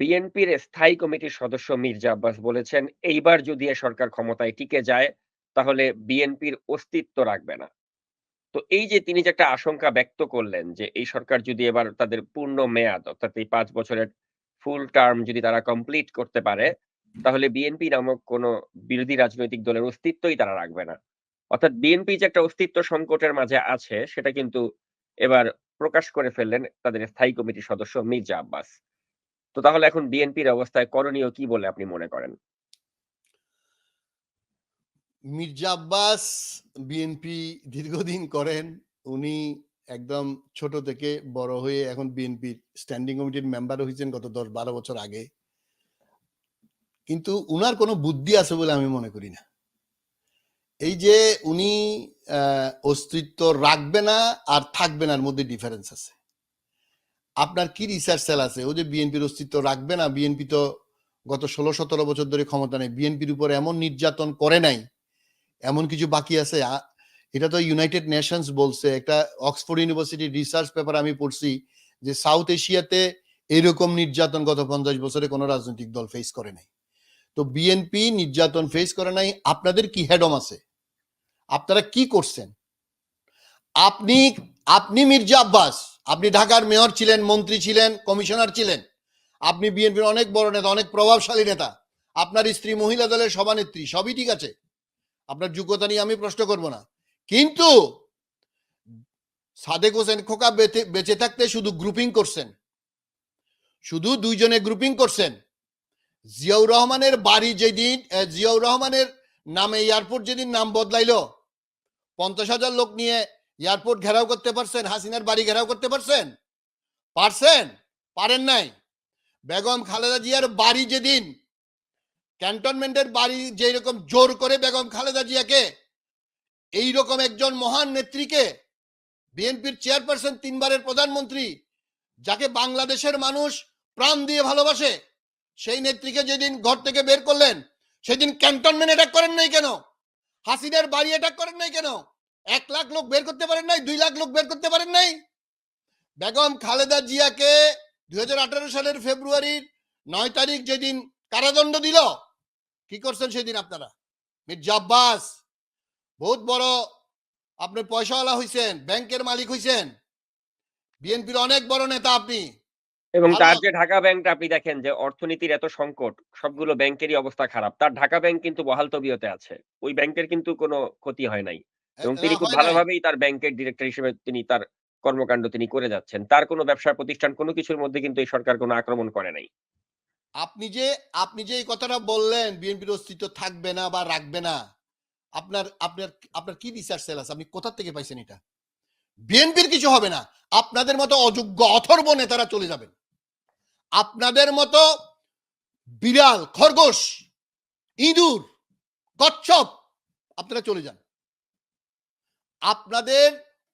বিএনপির স্থায়ী কমিটির সদস্য মির্জা আব্বাস বলেছেন, এইবার যদি এ সরকার ক্ষমতায় টিকে যায়, তাহলে বিএনপির অস্তিত্ব রাখবে না। তো এই যে তিনি যে একটা আশঙ্কা ব্যক্ত করলেন যে, এই সরকার যদি এবার তাদের পূর্ণ মেয়াদ অর্থাৎ এই ৫ বছরের ফুল টার্ম যদি তারা কমপ্লিট করতে পারে, তাহলে বিএনপি নামক কোন বিরোধী রাজনৈতিক দলের অস্তিত্বই তারা রাখবে না। অর্থাৎ বিএনপি যে একটা অস্তিত্ব সংকটের মাঝে আছে, সেটা কিন্তু এবার প্রকাশ করে ফেললেন তাদের স্থায়ী কমিটির সদস্য মির্জা আব্বাস। তো তাহলে এখন বিএনপির অবস্থায় করণীয় কি বলে আপনি মনে করেন? মির্জা আব্বাস বিএনপি দীর্ঘদিন করেন। উনি একদম ছোট থেকে বড় হয়ে এখন বিএনপির স্ট্যান্ডিং কমিটির মেম্বার হইছেন গত দশ বারো বছর আগে। কিন্তু উনার কোনো বুদ্ধি আছে বলে আমি মনে করি না। এই যে উনি অস্তিত্ব রাখবে না আর থাকবে নার মধ্যে ডিফারেন্স আছে। আপনার কি রিসার্চ সেল আছে? ও যে বিএনপির অস্তিত্ব রাখবে না, বিএনপি তো গত ১৬-১৭ বছর ধরে ক্ষমতা নেই। বিএনপির উপর এমন নির্যাতন করে নাই, এমন কিছু বাকি আছে। এটা তো ইউনাইটেড নেশনস বলছে। একটা অক্সফোর্ড ইউনিভার্সিটির রিসার্চ পেপার আমি পড়ছি যে সাউথ এশিয়াতে এরকম নির্যাতন গত ৫০ বছরে কোনো রাজনৈতিক দল ফেস করে নাই। তো বিএনপি নির্যাতন ফেস করে নাই। আপনাদের কি হেডম আছে? আপনারা কি করছেন? আপনি আপনি মির্জা আব্বাস, আপনি ঢাকার মেয়র ছিলেন, মন্ত্রী ছিলেন, কমিশনার ছিলেন। আপনি বিএনপির অনেক বড় নেতা, অনেক প্রভাবশালী নেতা। আপনার স্ত্রী মহিলা দলের সভানেত্রী, সবই ঠিক আছে। আপনার যোগ্যতা নিয়ে আমি প্রশ্ন করব না। কিন্তু সাদেক হোসেন খোকা বেঁচে থাকতে শুধু গ্রুপিং করছেন। শুধু দুইজনে গ্রুপিং করছেন। জিয়াউর রহমানের বাড়ি যেদিন জিয়াউর রহমানের নামে এয়ারপোর্ট যেদিন নাম বদলাইল পঞ্চাশ হাজার লোক নিয়ে এয়ারপোর্ট ঘেরাও করতে পারছেন? হাসিনার বাড়ি ঘেরাও করতে পারছেন? পারছেন? পারেন নাই। বেগম খালেদা জিয়ার বাড়ি যেদিন ক্যান্টনমেন্টের বাড়ি যেরকম জোর করে বেগম খালেদা জিয়াকে এই রকম একজন মহান নেত্রীকে বিএনপির চেয়ারপারসন তিনবারের প্রধানমন্ত্রী, যাকে বাংলাদেশের মানুষ প্রাণ দিয়ে ভালোবাসে, সেই নেত্রীকে যেদিন ঘর থেকে বের করলেন, সেদিন ক্যান্টনমেন্ট অ্যাটাক করেন নাই কেন? হাসিনার বাড়ি অ্যাটাক করেন নাই কেন? ১ লাখ লোক বের করতে পারেন নাই? ২ লাখ লোক বের করতে পারেন নাই? বেগম খালেদা জিয়াকে ২০১৮ সালের ফেব্রুয়ারির ৯ তারিখ যেদিন কারাদণ্ড দিল, কি করছেন সেদিন আপনারা? মির্জা আব্বাস বহুত বড় আপনি পয়সাওয়ালা হইছেন, ব্যাংকের মালিক হইছেন। বিএনপির অনেক বড় নেতা আপনি। এবং তার যে ঢাকা ব্যাংকটা আপনি দেখেন যে অর্থনীতির এত সংকট, সবগুলো ব্যাংকেরই অবস্থা খারাপ। তার ঢাকা ব্যাংক কিন্তু বহাল তবিয়তে আছে। ওই ব্যাংকের কিন্তু কোনো ক্ষতি হয় নাই। এবং তিনি খুব ভালোভাবেই তার ব্যাংকের ডিরেক্টর হিসেবে তিনি তার কর্মকাণ্ড তিনি করে যাচ্ছেন। তার কোনো ব্যবসা প্রতিষ্ঠান কোনো কিছুর মধ্যে কিন্তু এই সরকার কোনো আক্রমণ করে নাই। আপনি যে আপনি যে এই কথাটা বললেন বিএনপির অস্তিত্ব থাকবে না বা রাখবে না। আপনার আপনার আপনার কি রিসার্চ সেল আছে? আপনি কোথা থেকে পাইছেন এটা? বিএনপির কিছু হবে না। আপনাদের মতো অযোগ্য অথর্ব নেতারা চলে যাবেন। আপনাদের মতো বিড়াল, খরগোশ, ইঁদুর, কচ্ছপ আপনারা চলে যান। আপনাদের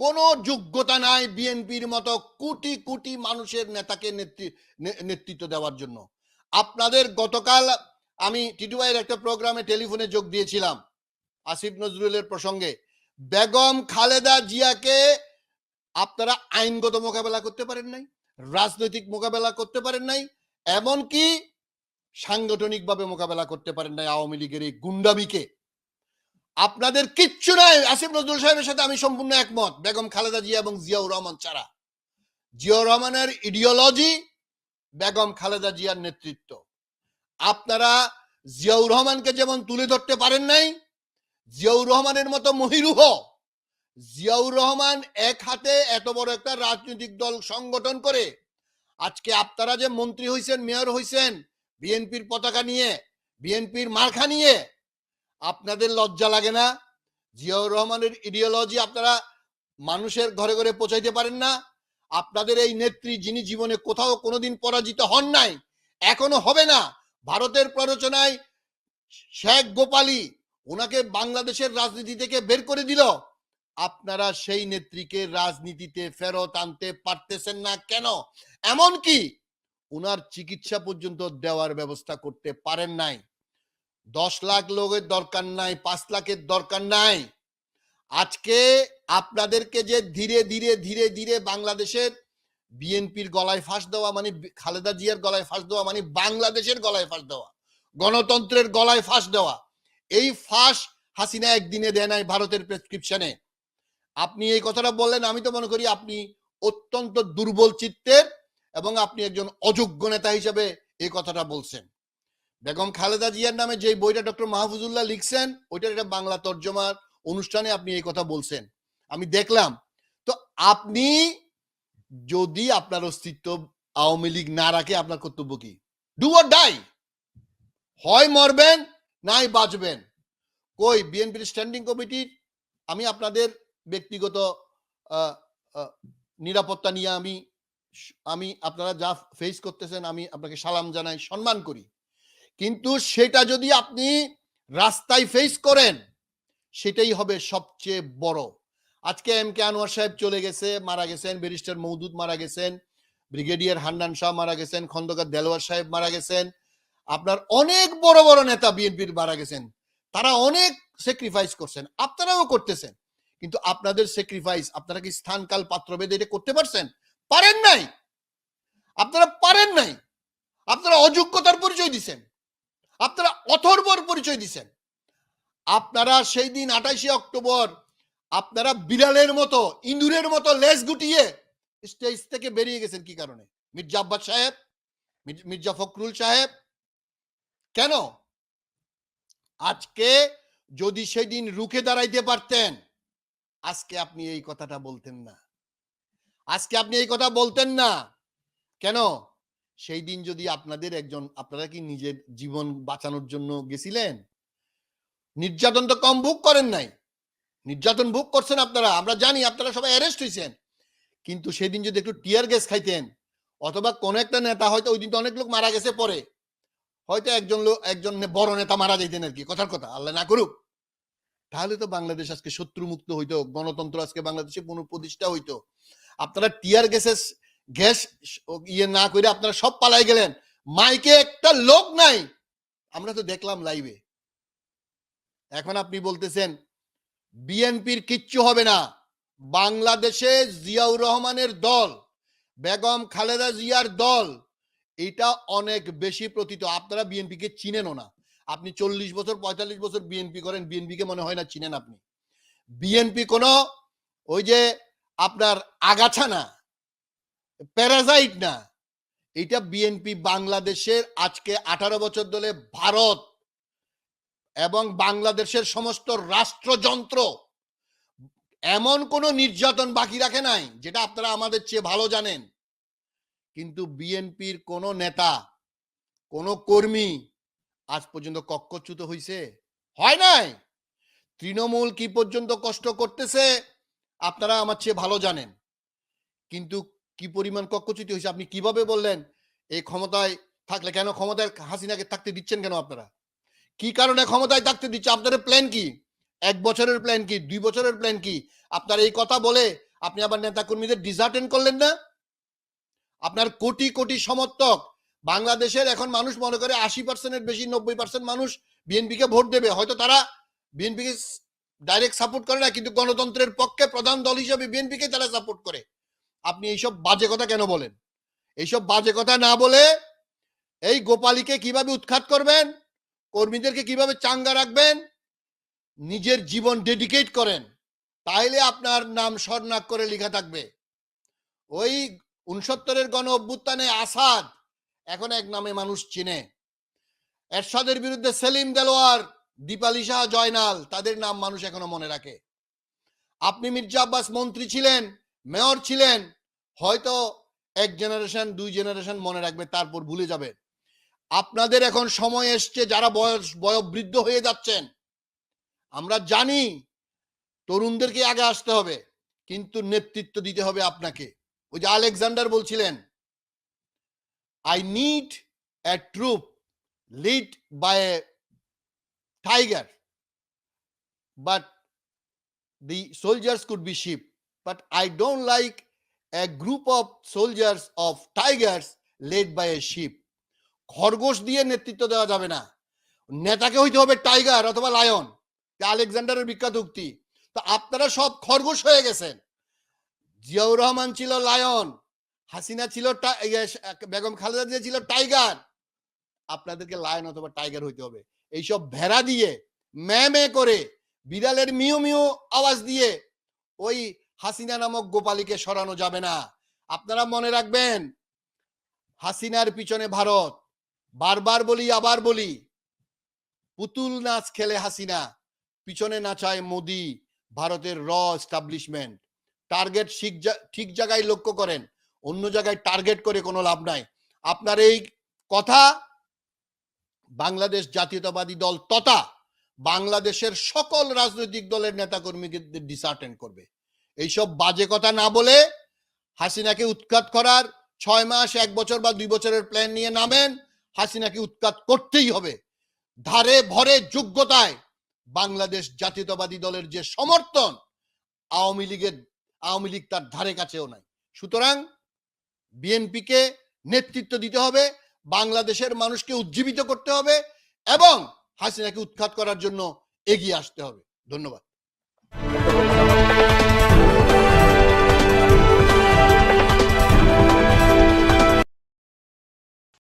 কোনো যোগ্যতা নাই বিএনপির মতো কোটি, কোটি মানুষের নেতাকে নেতৃত্ব দেওয়ার জন্য। আপনাদের গতকাল আমি টিটু ভাইয়ের একটা প্রোগ্রামে টেলিফোনে যোগ দিয়েছিলাম। আসিফ নজরুলের প্রসঙ্গে। বেগম খালেদা জিয়াকে আপনারা আইনগত মোকাবেলা করতে পারেন নাই, রাজনৈতিক মোকাবেলা করতে পারেন নাই, এমনকি সাংগঠনিকভাবে মোকাবেলা করতে পারেন নাই আওয়ামী লীগের এই গুন্ডামিকে। আপনাদের কিচ্ছু নাই। আসিফ নজরুল সাহেবের সাথে আমি সম্পূর্ণ একমত। বেগম খালেদা জিয়া এবং জিয়াউর রহমান ছাড়া। জিয়াউর রহমানের ইডিওলজি, বেগম খালেদা জিয়ার নেতৃত্ব। আপনারা জিয়াউর রহমানকে যেমন তুলে ধরতে পারেন নাই, জিয়াউর রহমানের মতো মহিরুহ, জিয়াউর রহমান এক হাতে এত বড় একটা রাজনৈতিক দল সংগঠন করে আজকে আপনারা যে মন্ত্রী হইছেন, মেয়র হইছেন বিএনপির পতাকা নিয়ে, বিএনপির মার্কা নিয়ে, আপনাদের লজ্জা লাগে না? জিয়াউর রহমানের ইডিওলজি আপনারা মানুষের ঘরে, ঘরে পৌঁছাইতে পারেন না? আপনাদের এই নেত্রী যিনি জীবনে কোথাও কোনোদিন পরাজিত হন নাই, এখনও হবে না। ভারতের প্ররোচনায় শেখ গোপালী ওনাকে বাংলাদেশের রাজনীতি থেকে বের করে দিল। আপনারা সেই নেত্রীকে রাজনীতিতে ফেরত আনতে পারতেছেন না কেন? এমনকি ওনার চিকিৎসা পর্যন্ত দেওয়ার ব্যবস্থা করতে পারেন নাই। ১০ লাখ লোকের দরকার নাই, পাঁচ লাখের দরকার নাই। আজকে আপনাদেরকে যে ধীরে, ধীরে, ধীরে, ধীরে বাংলাদেশের বিএনপির গলায় ফাঁস দেওয়া মানে খালেদা জিয়ার গলায় ফাঁস দেওয়া মানে বাংলাদেশের গলায় ফাঁস দেওয়া গণতন্ত্রের গলায় ফাঁস দেওয়া এই ফাঁস হাসিনা একদিনে দেয় নাই ভারতের প্রেসক্রিপশনে আপনি এই কথাটা বললেন আমি তো মনে করি আপনি অত্যন্ত দুর্বল চিত্তের এবং আপনি একজন অযোগ্য নেতা হিসেবে এই কথাটা বলছেন বেগম খালেদা জিয়ার নামে যে বইটা ডক্টর মাহফুজুল্লাহ লিখছেন, ওইটার একটা বাংলা তর্জমার অনুষ্ঠানে আপনি এই কথা বলছেন। আমি দেখলাম, তো আপনি যদি আপনার অস্তিত্ব আওয়ামী লীগ না রাখে, আপনার কর্তব্য কি? ডু অর ডাই হয় মরবেন, নাই বাঁচবেন। কই, বিএনপির স্ট্যান্ডিং কমিটির আমি আপনাদের ব্যক্তিগত নিরাপত্তা নিয়ে আমি আমি আপনারা যা ফেস করতেছেন, আমি আপনাকে সালাম জানাই, সম্মান করি। কিন্তু সেটা যদি আপনি রাস্তায় ফেস করেন, সেটাই হবে সবচেয়ে বড়। আজকে এম কে আনোয়ার সাহেব চলে গেছে, মারা গেছেন, ব্যারিস্টার মৌদুদ মারা গেছেন, ব্রিগেডিয়ার হান্নান শাহ মারা গেছেন, খন্দকার দেলোয়ার সাহেব মারা গেছেন, আপনার অনেক বড় বড় নেতা বিএনপির মারা গেছেন, তারা অনেক স্যাক্রিফাইস করছেন, আপনারাও করতেছেন, কিন্তু আপনাদের স্যাক্রিফাইস আপনারা কি স্থান কাল পাত্র বেঁধে এটা করতে পারছেন? পারেন নাই! আপনারা পারেন নাই! আপনারা অযোগ্যতার পরিচয় দিছেন। আপনারা অথর্বর পরিচয় দিছেন। আপনারা সেই দিন আঠাশে অক্টোবর আপনারা বিড়ালের মতো, ইঁদুরের মতো লেজ গুটিয়ে স্টেজ থেকে বেরিয়ে গেছেন কি কারণে? মির্জা আব্বাস সাহেব মির্জা ফখরুল সাহেব। কেন? আজকে যদি সেই দিন রুখে দাঁড়াইতে পারতেন, আজকে আপনি এই কথাটা বলতেন না। আজকে আপনি এই কথা বলতেন না। কেন? সেই দিন যদি আপনাদের একজন, আপনারা কি নিজের জীবন বাঁচানোর জন্য গেছিলেন? নির্যাতন তো কম ভোগ করেন নাই। নির্যাতন ভোগ করছেন আপনারা, আমরা জানি আপনারা সবাই অ্যারেস্ট হয়েছেন কিন্তু সেদিন যদি একটু টিয়ার গ্যাস খাইতেন, অথবা কোন একটা নেতা হয়তো ওই দিন তো অনেক লোক মারা গেছে পরে। হয়তো একজন লোক একজন বড় নেতা মারা যাইতেন আর কি কথার কথা, আল্লাহ না করুক। তাহলে তো বাংলাদেশ আজকে শত্রু মুক্ত হইতো, গণতন্ত্র আজকে বাংলাদেশে পুনঃপ্রতিষ্ঠা হইতো। আপনারা টিয়ার গ্যাসের গ্যাস ইয়ে না করে আপনারা সব পালাই গেলেন। মাইকে একটা লোক নাই। আমরা তো দেখলাম লাইভে এখন আপনি বলতেছেন, বিএনপির কিচ্ছু হবে না। বাংলাদেশে জিয়াউর রহমানের দল, বেগম খালেদা জিয়ার দল, এটা অনেক বেশি প্রতীত। আপনারা বিএনপিকে চিনেনও না। আপনি চল্লিশ বছর, পঁয়তাল্লিশ বছর বিএনপি করেন, বিএনপিকে মনে হয় না চিনেন আপনি। বিএনপি কোনো ওই যে আপনার আগাছা না। প্যারাজাইট না। এটা বিএনপি বাংলাদেশের আজকে আঠারো বছর ধরে ভারত এবং বাংলাদেশের সমস্ত রাষ্ট্রযন্ত্র। এমন কোন নির্যাতন বাকি রাখে নাই, যেটা আপনারা আমাদের চেয়ে ভালো জানেন। কিন্তু বিএনপির কোন নেতা, কোন কর্মী আজ পর্যন্ত কক্ষচ্যুত হইছে। হয় নাই? তৃণমূল কি পর্যন্ত কষ্ট করতেছে, আপনারা আমার চেয়ে ভালো জানেন। কিন্তু কি পরিমাণ কক্ষচ্যুতি হয়েছে, আপনি কীভাবে বললেন? এই ক্ষমতায় থাকলে কেন ক্ষমতায় হাসিনাকে থাকতে দিচ্ছেন কেন আপনারা? কি কারণে ক্ষমতায় থাকতে দিচ্ছে? আপনাদের প্ল্যান কি? এক বছরের প্ল্যান কি? দুই বছরের প্ল্যান কি? আপনার এই কথা বলে আপনি আবার নেতা কর্মীদের ডিজার্টেন করলেন না? আপনার কোটি কোটি সমর্থক বাংলাদেশের এখন মানুষ মনে করে আশি পার্সেন্টের বেশি, নব্বই পার্সেন্ট মানুষ বিএনপিকে ভোট দেবে। হয়তো তারা বিএনপিকে ডাইরেক্ট সাপোর্ট করে না, কিন্তু গণতন্ত্রের পক্ষে প্রধান দল হিসেবে বিএনপিকে তারা সাপোর্ট করে। আপনি এইসব বাজে কথা কেন বলেন? এইসব বাজে কথা না বলে এই গোপালীকে কীভাবে উৎখাত করবেন? কর্মীদেরকে কীভাবে চাঙ্গা রাখবেন? নিজের জীবন ডেডিকেট করেন। তাইলে আপনার নাম স্বর্ণাক করে লেখা থাকবে। ওই উনসত্তরের গণ অভ্যুত্থানে আসাদ এখন এক নামে মানুষ চিনে। এরশাদের বিরুদ্ধে সেলিম দেলোয়ার, দীপালি শাহ জয়নাল, তাদের নাম মানুষ এখনও মনে রাখে। আপনি মির্জা আব্বাস মন্ত্রী ছিলেন মেয়র ছিলেন, হয়তো এক জেনারেশন দুই জেনারেশন মনে রাখবে, তারপর ভুলে যাবে। আপনাদের এখন সময় এসছে, যারা বয়স, বয়োবৃদ্ধ হয়ে যাচ্ছেন, আমরা জানি তরুণদেরকে আগে আসতে হবে, কিন্তু নেতৃত্ব দিতে হবে আপনাকে। ওই যে আলেকজান্ডার বলছিলেন I need a troop lead by a tiger but the soldiers could be sheep. But i don't like a group of soldiers of tigers led by a sheep. খরগোশ দিয়ে নেতৃত্ব দেওয়া যাবে না। নেতাকে হইতে হবে টাইগার অথবা লায়ন আলেকজান্ডারের বিখ্যাত উক্তি। তো আপনারা সব খরগোশ হয়ে গেছেন। জিয়াউর রহমান ছিল লায়ন হাসিনা ছিল বেগম খালেদা জিয়া ছিল টাইগার আপনাদেরকে লায়ন অথবা টাইগার হইতে হবে। এইসব ভেড়া দিয়ে ম্যা ম্যা করে, বিড়ালের মিউ মিউ আওয়াজ দিয়ে, ওই হাসিনা নামক গোপালীকে সরানো যাবে না। আপনারা মনে রাখবেন, হাসিনার পিছনে ভারত, বারবার বলি, আবার বলি, পুতুল নাচ খেলে হাসিনা, পিছনে নাচায় মোদি, ভারতের র এস্টাবলিশমেন্ট টার্গেট ঠিক জায়গায় লক্ষ্য করেন, অন্য জায়গায় টার্গেট করে কোনো লাভ নাই। আপনার এই কথা, বাংলাদেশ জাতীয়তাবাদী দল তথা বাংলাদেশের সকল রাজনৈতিক দলের নেতাকর্মীদের ডিসার্টেন করবে। এইসব বাজে কথা না বলে হাসিনাকে উৎখাত করার ছয় মাস, এক বছর বা দুই বছরের প্ল্যান নিয়ে নামেন। হাসিনাকে উৎখাত করতেই হবে। ধারে ভরে যোগ্যতায় বাংলাদেশ জাতীয়তাবাদী দলের যে সমর্থন, আওয়ামী লীগের, আওয়ামী লীগ তার ধারে কাছেও নাই। সুতরাং বিএনপিকে নেতৃত্ব দিতে হবে, বাংলাদেশের মানুষকে উজ্জীবিত করতে হবে এবং হাসিনাকে উৎখাত করার জন্য এগিয়ে আসতে হবে। ধন্যবাদ।